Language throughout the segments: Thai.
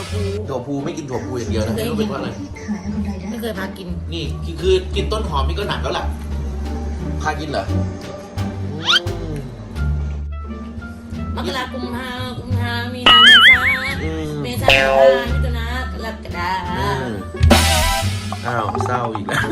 ถั่วพูถั่วพูไม่กินถั่วพูอย่างเดียวนะไม่รู้เป็นเพราะอะไรไม่เคยพากิน นี่คือคือกินต้นหอมนี่ก็หนักแล้วล่ะพากินเหรออืมมกรากุมภากุมภามีนาเมษาอืมเมษาพามิถุนากรกฎาอืมอ้าวเศร้าอีกแล้ว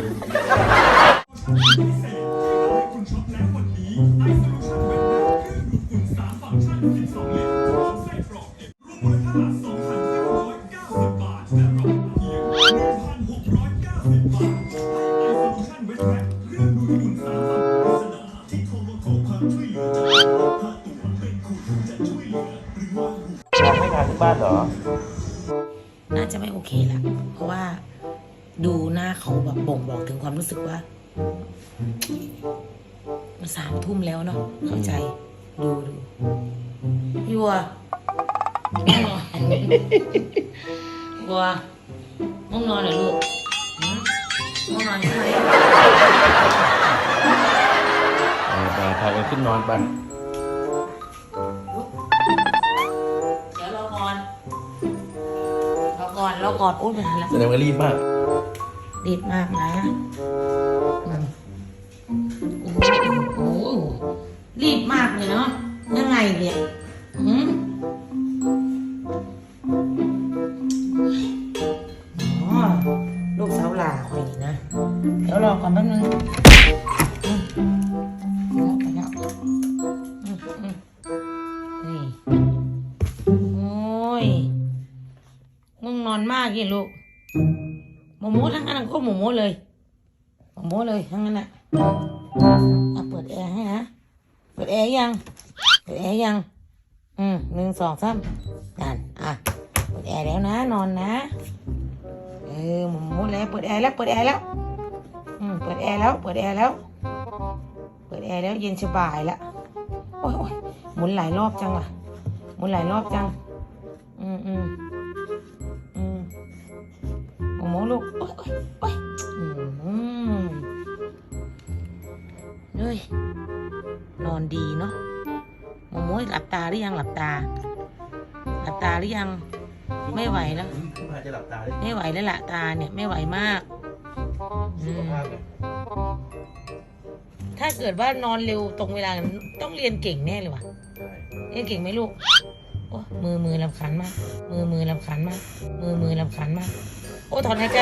ว่าไม่ทานที่บ้านเหรอ น่าจะไม่โอเคละเพราะว่าดูหน้าเขาแบบบ่งบอกถึงความรู้สึกว่ามันสามทุ่มแล้วเนาะเข้าใจ ดูดูพี่วัวง่วงนอนวัวง่วงนอนเหรอลูกง่วงนอนใช่ไหมากันขึ้นนอนปันเดี๋ยวรอก่อนรอก่อนรอก่อนโอ้ยไม่ทันแล้วแสดงว่ารีบมาก รีบมากนะอืมโอ้โหโอ้โหรีบมากเลยเนาะยังไงเนี่ยหืมอ๋อลูกสาวหลาคอยนี่นะ เดี๋ยวรอก่อนแป๊บนึง ง่วงนอนมากยี่ลูกโมโมทั้งนั้นก็โมโมเลยโมโมเลยทั้งนั้นอะอะเปิดแอร์ให้นะ เปิดแอร์ยัง เปิดแอร์ยัง อืมหนึ่งสองสามนั่นอะ เปิดแอร์แล้วนะ นอนนะ เออโมโมแล้ว เปิดแอร์แล้ว เปิดแอร์แล้ว อืม เปิดแอร์แล้ว เปิดแอร์แล้ว เปิดแอร์แล้วเย็นสบายละโอ้ยโอ้ยหมุนหลายรอบจังว่ะ หมุนหลายรอบจัง อืมอืมอืม โอ้โหลูก โอ๊ยโอ๊ยโอ๊ยอืมเฮ้ย นอนดีเนาะโมโมหลับตาหรือยังหลับตา หลับตาหรือยัง ไม่ไหวแล้วขึ้นมาจะหลับตาได้ไม่ไหวแล้วละตาเนี่ยไม่ไหวมากอืสุขมภาพเลยถ้าเกิดว่านอนเร็วตรงเวลาต้องเรียนเก่งแน่เลยว่ะ ใช่เรียนเก่งไหมลูก โอ้มือมือลำคันมาก มือมือลำคันมาก มือมือลำคันมาก โอ้ถอนหายใจ